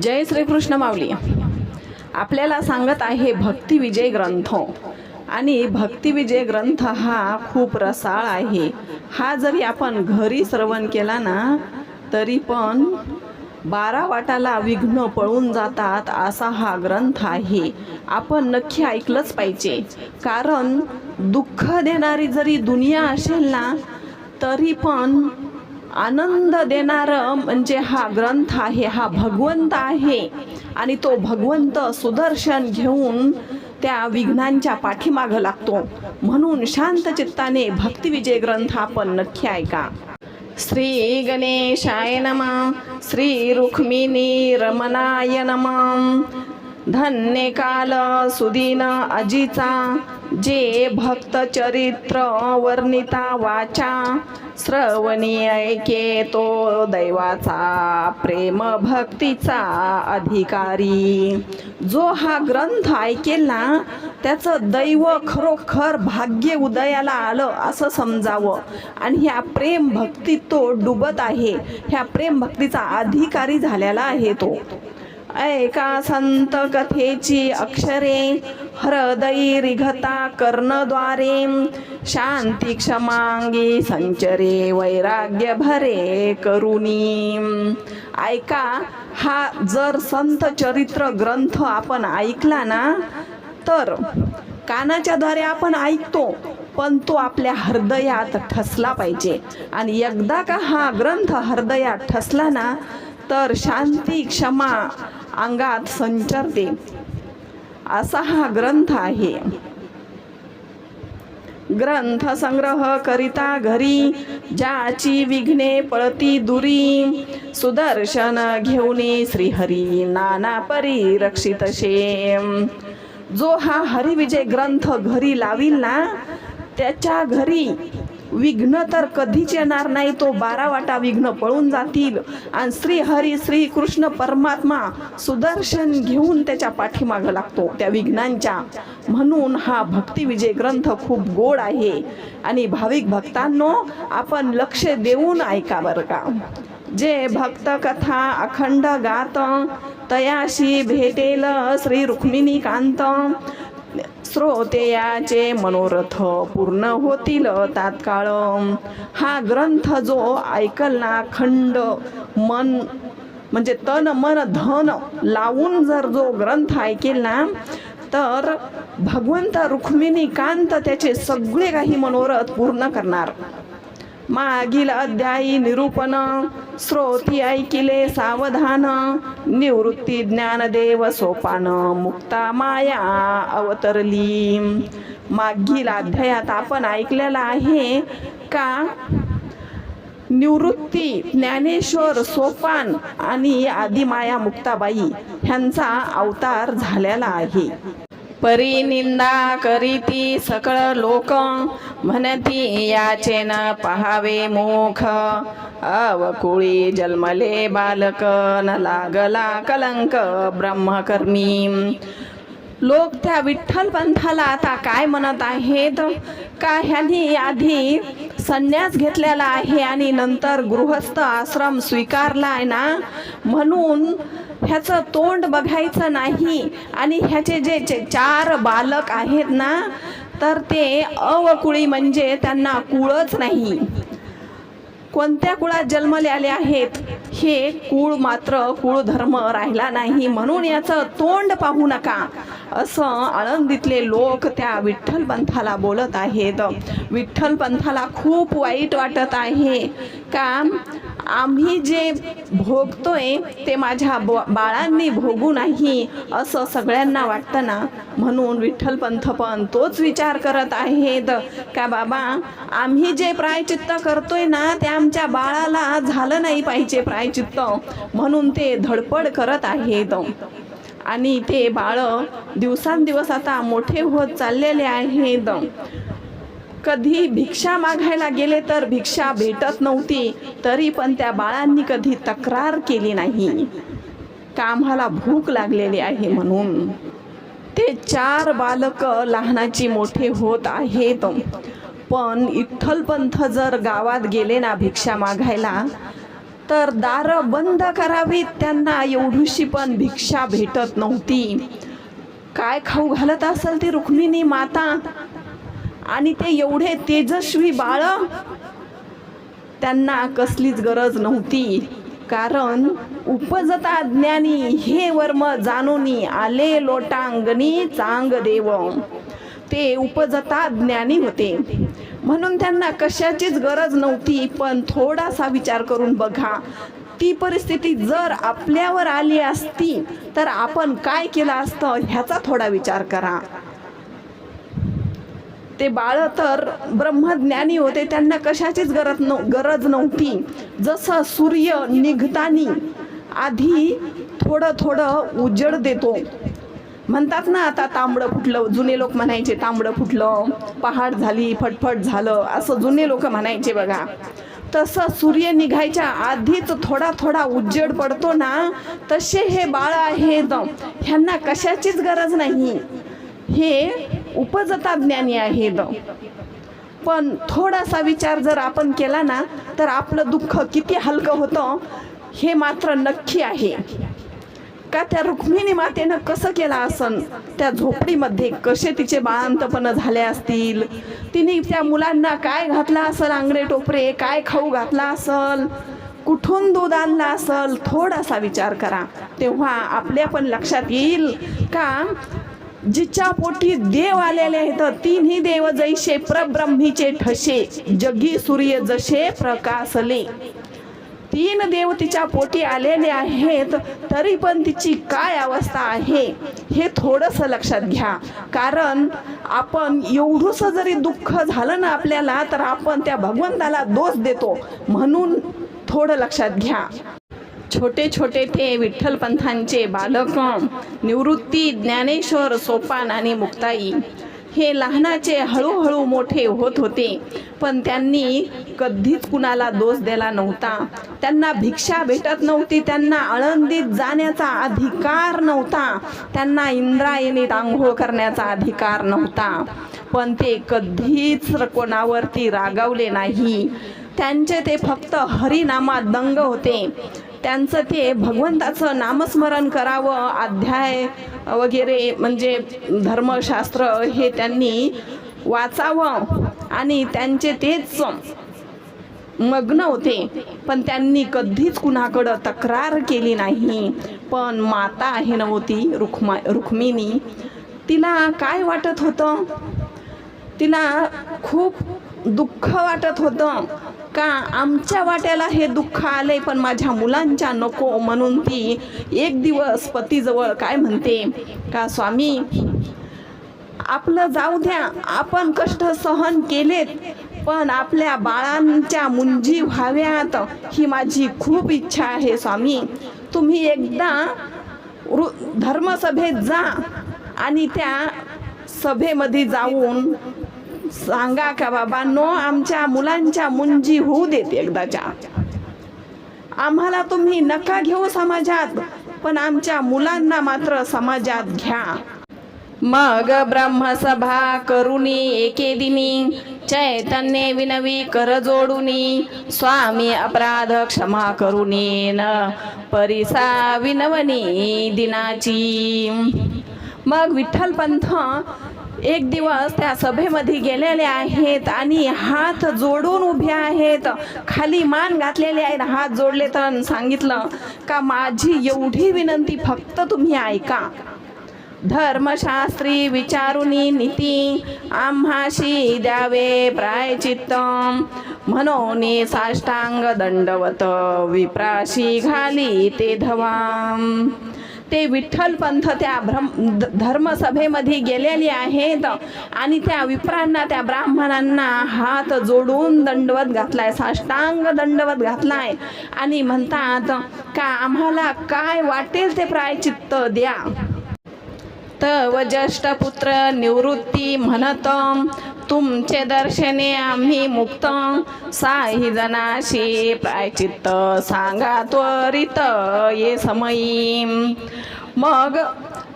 जय श्रीकृष्ण माऊली. आपल्याला सांगत आहे भक्तिविजय ग्रंथ. आणि भक्तिविजय ग्रंथ हा खूप रसाळ आहे. हा जरी आपण घरी श्रवण केला ना तरी पण बारा वाटाला विघ्न पळून जातात असा हा ग्रंथ आहे. आपण नक्की ऐकलंच पाहिजे. कारण दुःख देणारी जरी दुनिया असेल ना तरी पण आनंद देणारं म्हणजे हा ग्रंथ आहे हा भगवंत आहे. आणि तो भगवंत सुदर्शन घेऊन त्या विघ्नांच्या पाठीमागं लागतो. म्हणून शांत चित्ताने भक्तिविजय ग्रंथ आपण नक्की ऐका. श्री गणेशाय नम श्री रुक्मिणी रमणाय नम धन्य काल सुदीन अजिचा जे भक्त चरित्र वर्णिता वाचा. श्रवणी ऐके तो दैवाचा प्रेम भक्तीचा अधिकारी. जो हा ग्रंथ ऐकेल ना त्याचं दैव खरोखर भाग्य उदयाला आलं असं समजावं. आणि ह्या प्रेम भक्तीत तो डुबत आहे. ह्या प्रेम भक्तीचा अधिकारी झालेला आहे तो. ऐका संत कथेची अक्षरे हृदयी रिघता कर्णद्वारे शांती क्षमांगी संचरे वैराग्य भरे करुणी. ऐका हा जर संत चरित्र ग्रंथ आपण ऐकला ना तर कानाच्या द्वारे आपण ऐकतो पण तो आपल्या हृदयात ठसला पाहिजे. आणि एकदा का हा ग्रंथ हृदयात ठसला ना तर शांती क्षमा अंगात संचरते. असा हा ग्रंथ आहे. ग्रंथ संग्रह करिता घरी ज्याची विघ्ने पळती दुरी सुदर्शन घेऊने श्रीहरी नाना परी रक्षित शेम. जो हा हरिविजय ग्रंथ घरी लावील ना त्याच्या घरी विघ्न तर कधीच येणार नाही. तो बारा वाटा विघ्न पळून जातील. आणि श्री हरी श्री कृष्ण परमात्मा सुदर्शन घेऊन त्याच्या पाठीमागं लागतो. त्या विघ्नांच्या. म्हणून हा भक्ती विजय ग्रंथ खूप गोड आहे. आणि भाविक भक्तांनो आपण लक्ष देऊन ऐका बरं का. जे भक्त कथा अखंड गात तयाशी भेटेल श्री रुक्मिणी कांत श्रोतेयाचे मनोरथ पूर्ण होतील तात्काळ. हा ग्रंथ जो ऐकल ना खंड मन म्हणजे तन मन धन लावून जर जो ग्रंथ ऐकेल ना तर भगवंत रुक्मिणी कांत त्याचे सगळे काही मनोरथ पूर्ण करणार. मागील अध्यायी निरूपण श्रोती ऐकिले सावधान निवृत्ती ज्ञानदेव सोपान मुक्ता माया अवतरली. मागील अध्यायात आपण ऐकलेला आहे का? निवृत्ती ज्ञानेश्वर सोपान आणि आदिमाया मुक्ताबाई ह्यांचा अवतार झालेला आहे. परिनिंदा करीती सकळ लोक. म्हणती याचे न पहावे मुख. अवकुळी जन्मले बालक. न लागला कलंक ब्रह्मकर्मी. लोक त्या विठ्ठल पंथाला आता काय म्हणत आहेत? का ह्यांनी आधी संन्यास घेतलेला आहे आणि नंतर गृहस्थ आश्रम स्वीकारला आहे ना? म्हणून ह्याचं तोंड बघायचं नाही. आणि ह्याचे जे चार बालक आहेत ना तर ते अवकुळी म्हणजे त्यांना कुळच नाही. कोणत्या कुळात जन्मले आले आहेत? हे कुळ मात्र कुळ धर्म राहिला नाही. म्हणून याचं तोंड पाहू नका. असं आळंदीतले लोक त्या विठ्ठल पंथाला बोलत आहेत. विठ्ठल पंथाला खूप वाईट वाटत आहे. का आम्ही जे भोगतोय ते माझ्या ब- बाळांनी भोगू नाही असं सगळ्यांना वाटतं ना? म्हणून विठ्ठल पंथ पण तोच विचार करत आहेत. का बाबा आम्ही जे प्रायचित्त करतोय ना ते आमच्या बाळाला झालं नाही पाहिजे प्रायचित्त. म्हणून ते धडपड करत आहेत. आणि ते बाळ दिवसांदिवस आता मोठे होत चाललेले आहेत कधी भिक्षा मागायला गेले तर भिक्षा भेटत नव्हती तरी पण त्या बाळांनी कधी तक्रार केली नाही. का आम्हाला भूक लागलेली आहे म्हणून. ते चार बालक लहानाची मोठे होत आहेत. पण इठ्ठलपंथ जर गावात गेले ना भिक्षा मागायला तर दारं बंद करावीत. त्यांना एवढीशी पण भिक्षा भेटत नव्हती. काय खाऊ घालत असेल ती रुक्मिणी माता? आणि ते एवढे तेजस्वी बाळ? त्यांना कसलीच गरज नव्हती. कारण उपजता ज्ञानी हे वर्म जाणूनी आले लोटांगणी चांग देव ते उपजता ज्ञानी होते. म्हणून त्यांना कशाचीच गरज नव्हती पण थोडासा विचार करून बघा. ती परिस्थिती जर आपल्यावर आली असती तर आपण काय केलं असतं ह्याचा थोडा विचार करा. ते बाळ तर ब्रह्मज्ञानी होते त्यांना कशाचीच गरज नव गरज नव्हती. जसं सूर्य निघतानी आधी थोडं थोडं उजड देतो म्हणतात ना आता तांबडं फुटलं जुने लोक म्हणायचे तांबडं फुटलं पहाड झाली फटफट झालं असं जुने लोक म्हणायचे बघा. तसं सूर्य निघायच्या आधीच थोडा थोडा उज्जड पडतो ना तसे हे बाळ आहेत ह्यांना कशाचीच गरज नाही. हे उपजता ज्ञानी आहेत पण थोडासा विचार जर आपण केला ना तर आपलं दुःख किती हलकं होतं हे मात्र नक्की आहे. का त्या रुक्मिणी मातेनं कसं केलं असन त्या झोपडीमध्ये कसे तिचे बाळांतपण झाले असतील? तिने त्या मुलांना काय घातलं असल? आंगडे टोपरे काय खाऊ घातला असल? कुठून दूध आणलं असल? थोडासा विचार करा. तेव्हा आपल्या पण लक्षात येईल का? जिच्या पोटी देव आलेले आहेत तिन्ही देव जैसे प्रब्रह्मीचे ठसे जगी सूर्य जसे प्रकाशले. तीन देव तिच्या पोटी आलेले आहेत तरी पण तिची काय अवस्था आहे हे थोडंसं लक्षात घ्या. कारण आपण एवढंसं जरी दुःख झालं ना आपल्याला तर आपण त्या भगवंताला दोष देतो. म्हणून थोडं लक्षात घ्या. छोटे छोटे ते विठ्ठलपंथांचे बालक निवृत्ती ज्ञानेश्वर सोपान आणि मुक्ताई. हे लहानाचे हळूहळू मोठे होत होते. पण त्यांनी कधीच कुणाला दोष दिला नव्हता. त्यांना भिक्षा भेटत नव्हती. त्यांना आळंदीत जाण्याचा अधिकार नव्हता. त्यांना इंद्रायणीत आंघोळ करण्याचा अधिकार नव्हता. पण ते कधीच कोणावरती रागावले नाही. त्यांचे ते फक्त हरिनामात दंग होते. त्यांचं ते भगवंताचं नामस्मरण करावं अध्याय वगैरे म्हणजे धर्मशास्त्र हे त्यांनी वाचावं आणि त्यांचे तेच मग्न होते. पण त्यांनी कधीच कुणाकडं तक्रार केली नाही. पण माता आहे नव्हती रुक्मा रुक्मिणी. तिला काय वाटत होतं? तिला खूप दुःख वाटत होतं. का? आमच्या वाट्याला हे दुःख आले पण माझ्या मुलांच्या नको म्हणून ती एक दिवस पतीजवळ काय म्हणते? का स्वामी आपलं जाऊ द्या आपण कष्ट सहन केलेत पण आपल्या बाळांच्या मुंजी व्हाव्यात ही माझी खूप इच्छा आहे स्वामी. तुम्ही एकदा रु धर्मसभेत जा आणि त्या सभेमध्ये जाऊन सांगा का बाबा नो आमच्या मुलांच्या मुंजी होऊ देत एकदाच्या. आम्हाला तुम्ही नका घेऊ समाजात पण आमच्या मुलांना मात्र समाजात घ्या. मग ब्रह्मसभा करुणी एके दिनी चैतन्य विनवी कर जोडुनी स्वामी अपराध क्षमा करुनी न परिसा विनवनी दिनाची. मग विठ्ठलपंथ एक दिवस त्या सभेमध्ये गेलेले आहेत आणि हात जोडून उभे आहेत. खाली मान घातलेले आहेत. हात जोडले तर सांगितलं का माझी एवढी विनंती फक्त तुम्ही ऐका. धर्मशास्त्री विचारुनी नीती आम्हाशी द्यावे प्रायचित्त म्हणून साष्टांग दंडवत विप्राशी घाली ते धवाम. ते विठ्ठल पंथ त्या ब्रह्म धर्मसभेमध्ये गेलेले आहेत. आणि त्या विप्रांना त्या ब्राह्मणांना हात जोडून दंडवत घातलाय साष्टांग दंडवत घातलाय. आणि म्हणतात का आम्हाला काय वाटेल ते प्रायचित्त द्या. तव ज्येष्ठ पुत्र निवृत्ती म्हणत तुमचे दर्शने आम्ही मुक्त. साही जनाशी प्रायचित्त सांगा त्वरित ये समयी. मग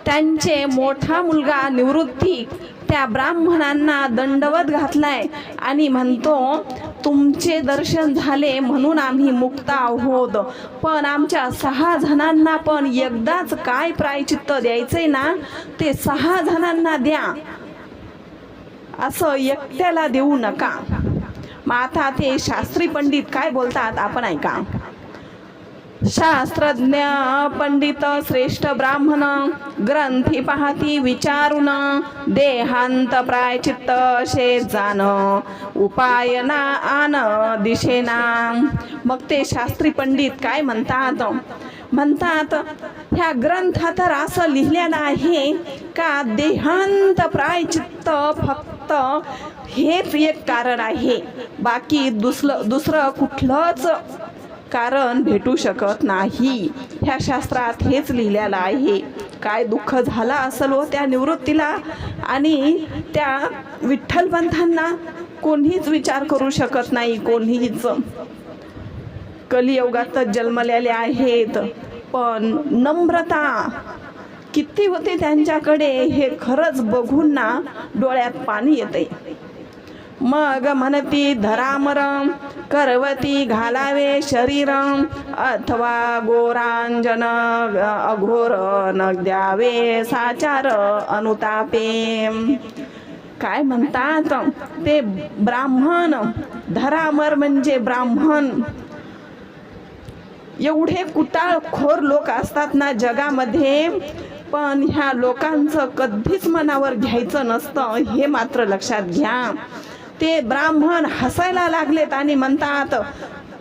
त्यांचे मोठा मुलगा निवृत्ती त्या ब्राह्मणांना दंडवत घातलाय आणि म्हणतो तुमचे दर्शन झाले म्हणून आम्ही मुक्त आहोत. पण आमच्या सहा जणांना पण एकदाच काय प्रायचित्त द्यायचंय ना? ते सहा जणांना द्या. असं एकट्याला देऊ नका. मग आता ते शास्त्री पंडित काय बोलतात आपण ऐका. शास्त्रज्ञ पंडित श्रेष्ठ ब्राह्मण ग्रंथी पाहती विचारून देहांत प्रायचित्त शे जाण उपाय ना आन दिशेना. मग ते शास्त्री पंडित काय म्हणतात? म्हणतात ह्या ग्रंथात तर असं लिहिलेलं आहे का? देहांत प्रायचित्त फक्त हेच एक कारण आहे. बाकी दुसरं दुसरं कुठलंच कारण भेटू शकत नाही. ह्या शास्त्रात हेच लिहिलेलं आहे. काय दुःख झालं असेल हो त्या निवृत्तीला आणि त्या विठ्ठलपंथांना कोणीच विचार करू शकत नाही कोणीच. कलियुगातच जन्मलेले आहेत पण नम्रता किती होते त्यांच्याकडे हे खरंच बघून ना डोळ्यात पाणी येते मग म्हणती धरामरम करवती घालावे शरीरम अथवा गोरांजन अघोर न द्यावे साचार अनुतापे. काय म्हणतात? ते ब्राह्मण धरामर म्हणजे ब्राह्मण. एवढे कुटाळखोर लोक असतात ना जगामध्ये पण ह्या लोकांचं कधीच मनावर घ्यायचं नसतं हे मात्र लक्षात घ्या. ते ब्राह्मण हसायला लागलेत आणि म्हणतात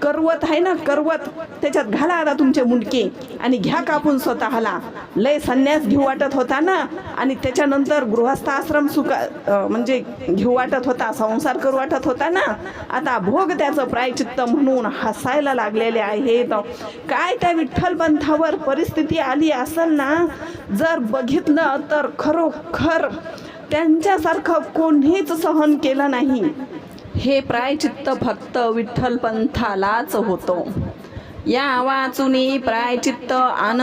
करवत आहे ना करवत. त्याच्यात घाला आता तुमचे मुंडके आणि घ्या कापून स्वतःला. लय संन्यास घेऊ वाटत होता ना? आणि त्याच्यानंतर गृहस्थ आश्रम सुका म्हणजे घेऊ वाटत होता संसार करू वाटत होता ना? आता भोग त्याचं प्रायचित्त म्हणून हसायला लागलेले आहेत. काय त्या विठ्ठलपंथावर परिस्थिती आली असेल ना? जर बघितलं तर खरोखर त्यांच्यासारखं कोणीच सहन केलं नाही. हे प्रायचित्त फक्त विठ्ठल पंथालाच होतो. या वाचुनी प्रायचित्त आन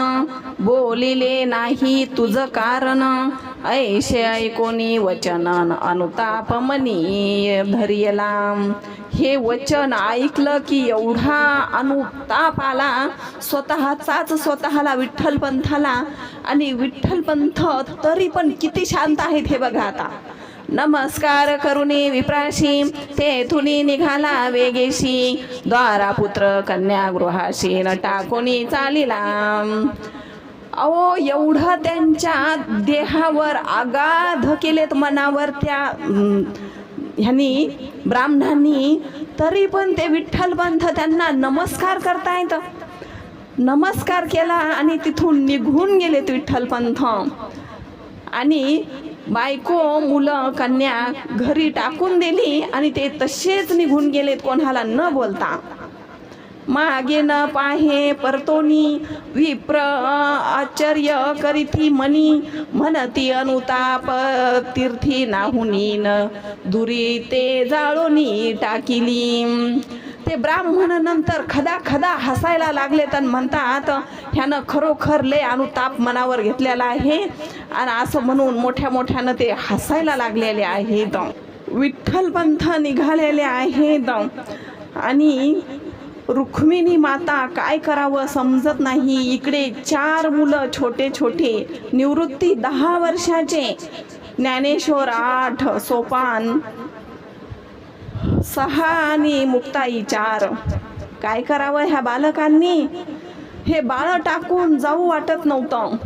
बोलिले नाही तुझ कारण. ऐशे ऐकोनी वचन अनुताप मनी धरियला. हे वचन ऐकलं की एवढा अनुताप आला स्वतःचाच स्वतःला विठ्ठल पंथाला आणि विठ्ठल पंथ तरी पण किती शांत आहेत हे बघा आता. नमस्कार करुणी विप्राशी तेथुनी निघाला वेगेशी द्वारापुत्र कन्या गृहाशी न टाकोनी चालिला. अहो एवढं त्यांच्या देहावर आगाध केलेत मनावर त्या ह्यांनी ब्राह्मणांनी तरी पण ते विठ्ठल पंथ त्यांना नमस्कार करतायत. नमस्कार केला आणि तिथून निघून गेलेत विठ्ठल पंथ. आणि बायको मुलं कन्या घरी टाकून दिली आणि ते तसेच निघून गेलेत कोणाला न बोलता. मागे न पाहे परतोनी विप्र आश्चर्य करीती मनी म्हणती अनुताप तीर्थी नाहुनी न दुरी ते जाळोनी टाकिली. ते ब्राह्मण नंतर खदा खदा हसायला लागले तर म्हणतात ह्यानं खरोखर लय अनुताप मनावर घेतलेला आहे. आणि असं म्हणून मोठ्या मोठ्यानं ते हसायला लागलेले आहेत. विठ्ठल पंथ निघालेले आहेत. आणि रुक्मिणी माता काय करावं समजत नाही. इकडे चार मुलं छोटे छोटे निवृत्ती दहा वर्षाचे. ज्ञानेश्वर आठ सोपान सहा आणि मुक्ताई चार. काय करावं ह्या बालकांनी? हे बाळ टाकून जाऊ वाटत नव्हतं.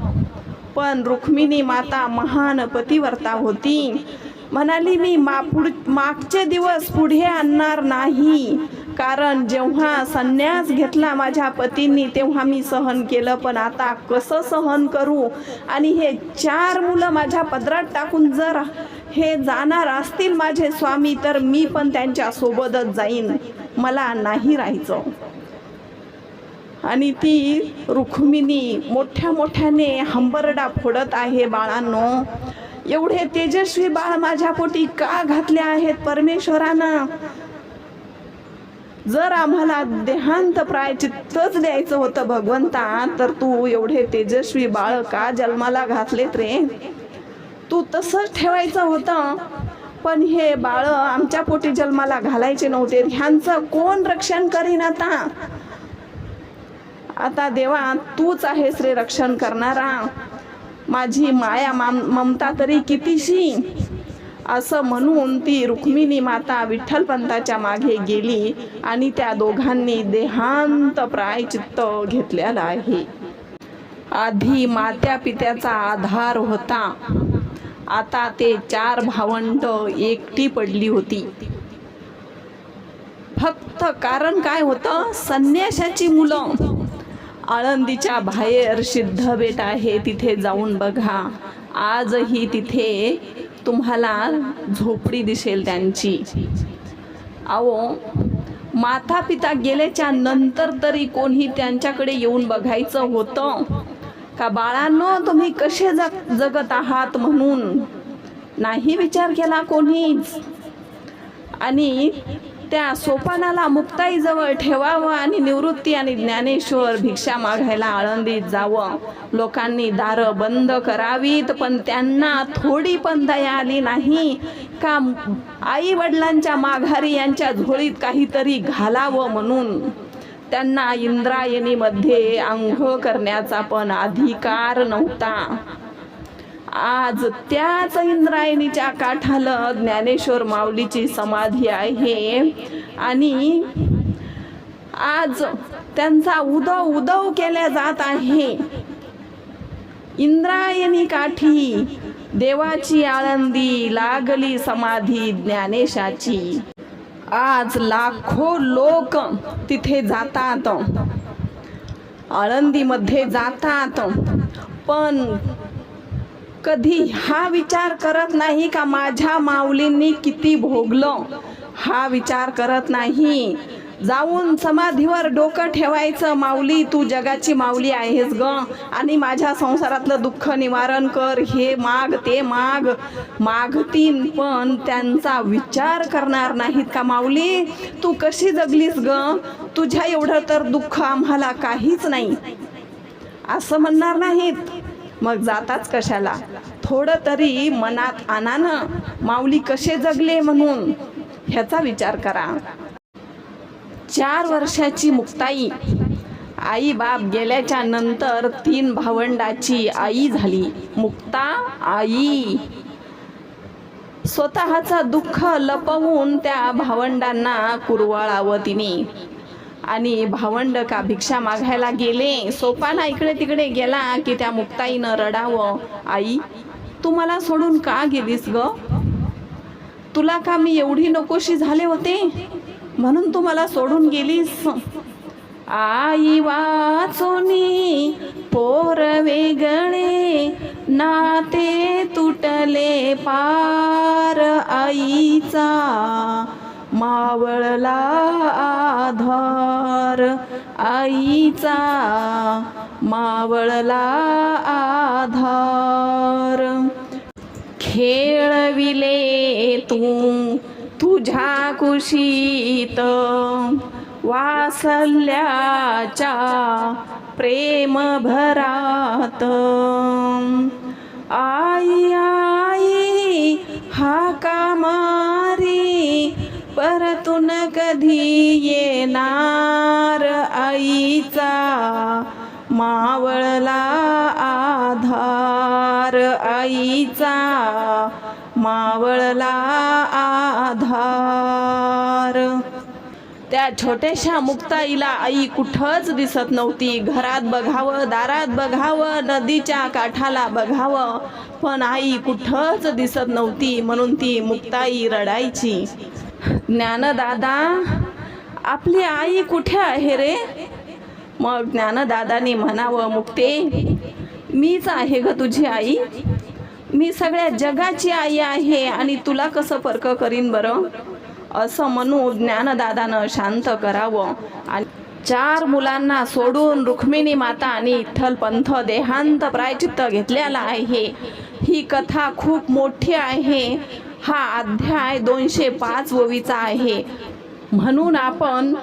पण रुक्मिणी माता महान पतिवर्ता होती. म्हणाली मी मा पुढ मागचे दिवस पुढे आणणार नाही. कारण जेव्हा संन्यास घेतला माझ्या पतींनी तेव्हा मी सहन केलं. पण आता कसं सहन करू? आणि हे चार मुलं माझ्या पदरात टाकून जर हे जाणार असतील माझे स्वामी तर मी पण त्यांच्या सोबतच जाईन. मला नाही राहायचं. आणि ती रुक्मिणी मोठ्या मोठ्याने हंबरडा फोडत आहे बाळांनो. एवढे तेजस्वी बाळ माझ्या पोटी का घातले आहेत परमेश्वरानं? जर आम्हाला देहांत प्रायचित्तच द्यायचं होतं भगवंता तर तू एवढे तेजस्वी बाळ का जन्माला घातलेत रे? तू तसंच ठेवायचं होतं. पण हे बाळ आमच्या पोटी जन्माला घालायचे नव्हते. ह्यांचं कोण रक्षण करीन आता आता देवा तूच आहेस रे रक्षण करणारा. माझी माया ममता तरी कितीशी? असं म्हणून ती रुक्मिणी माता विठ्ठलपंताच्या मागे गेली आणि त्या दोघांनी देहांत प्रायचित्त घेतलेला आहे. आधी मात्या पित्याचा आधार होता. आता ते चार भावंड एकटी पडली होती. फक्त कारण काय होतं? संन्याशाची मुलं. आळंदीच्या बाहेर सिद्ध बेट आहे तिथे जाऊन बघा. आजही तिथे तुम्हाला झोपडी दिसेल त्यांची. अहो माता पिता गेल्याच्यानंतर तरी कोणी त्यांच्याकडे येऊन बघायचं होतं? का बाळांनो तुम्ही कसे जग जगत आहात म्हणून? नाही विचार केला कोणीच. आणि त्या सोपानाला मुक्ताईजवळ ठेवावं आणि निवृत्ती आणि ज्ञानेश्वर भिक्षा मागायला आळंदीत जावं. लोकांनी दारं बंद करावीत पण त्यांना थोडी पण दया आली नाही. का आई वडिलांच्या माघारी यांच्या झोळीत काहीतरी घालावं म्हणून? त्यांना इंद्रायणीमध्ये आंघोळ करण्याचा पण अधिकार नव्हता. आज त्याच इंद्रायणीच्या काठाला ज्ञानेश्वर माऊलीची समाधी आहे. आणि आज त्यांचा उदव उदव केल्या जात आहे. इंद्रायणी काठी देवाची आळंदी लागली समाधी ज्ञानेशाची. आज लाखो लोक तिथे जातात. आळंदीमध्ये जातात. पण कधी हा विचार करत नाही का माझ्या माऊलींनी किती भोगलं? हा विचार करत नाही. जाऊन समाधीवर डोकं ठेवायचं माऊली तू जगाची माऊली आहेस ग. आणि माझ्या संसारातलं दुःख निवारण कर हे माग ते माग. मागतीन पण त्यांचा विचार करणार नाहीत का माऊली? तू कशी जगलीस ग? तुझ्या एवढं तर दुःख आम्हाला काहीच नाही. असं म्हणणार नाहीत. मग जाताच कशाला? थोडं तरी मनात आणा माऊली कसे जगले म्हणून? ह्याचा विचार करा. चार वर्षाची मुक्ताई. आई बाप गेल्याच्यानंतर तीन भावंडाची आई झाली. मुक्ता आई. स्वतःचं दुःख लपवून त्या भावंडांना कुरवाळावं तिने. आणि भावंड का भिक्षा मागायला गेले? सोपाना इकडे तिकडे गेला की त्या मुक्ताईनं रडावं. आई तू मला सोडून का गेलीस ग? तुला का मी एवढी नकोशी झाले होते? म्हणून तू मला सोडून गेलीस. आई वाचोनी पोर वेगळे नाते तुटले पार आईचा. मावळला आधार. आईचा मावळला आधार. खेळविले तू तुझ्या कुशीत. वासल्याच्या प्रेम भरात आई आई हाका कामारी परतून कधी येणार आईचा? मावळला आधार आईचा. मावळला आधार. त्या छोट्याशा मुक्ताईला आई कुठंच दिसत नव्हती. घरात बघावं दारात बघावं नदीच्या काठाला बघावं. पण आई कुठंच दिसत नव्हती म्हणून ती मुक्ताई रडायची. ज्ञानदादा आपली आई कुठे आहे रे? मग ज्ञानदादानी म्हणावं मुक्ते मीच आहे ग तुझी आई. मी सगळ्या जगाची आई आहे आणि तुला कसं फरक करीन बरं? असं म्हणू ज्ञानदादानं शांत करावं. आणि चार मुलांना सोडून रुक्मिणी माता आणि इथल पंथ देहांत प्रायचित्त घेतलेला आहे. ही कथा खूप मोठी आहे. हा अध्याय दोनशे पाच ववीचा आहे. म्हणून आपण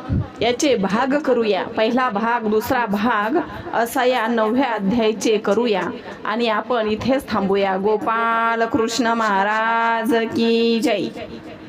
याचे भाग करूया. पहिला भाग दुसरा भाग असा या नवव्या अध्यायाचे करूया. आणि आपण इथेच थांबूया. गोपाल कृष्ण महाराज की जय.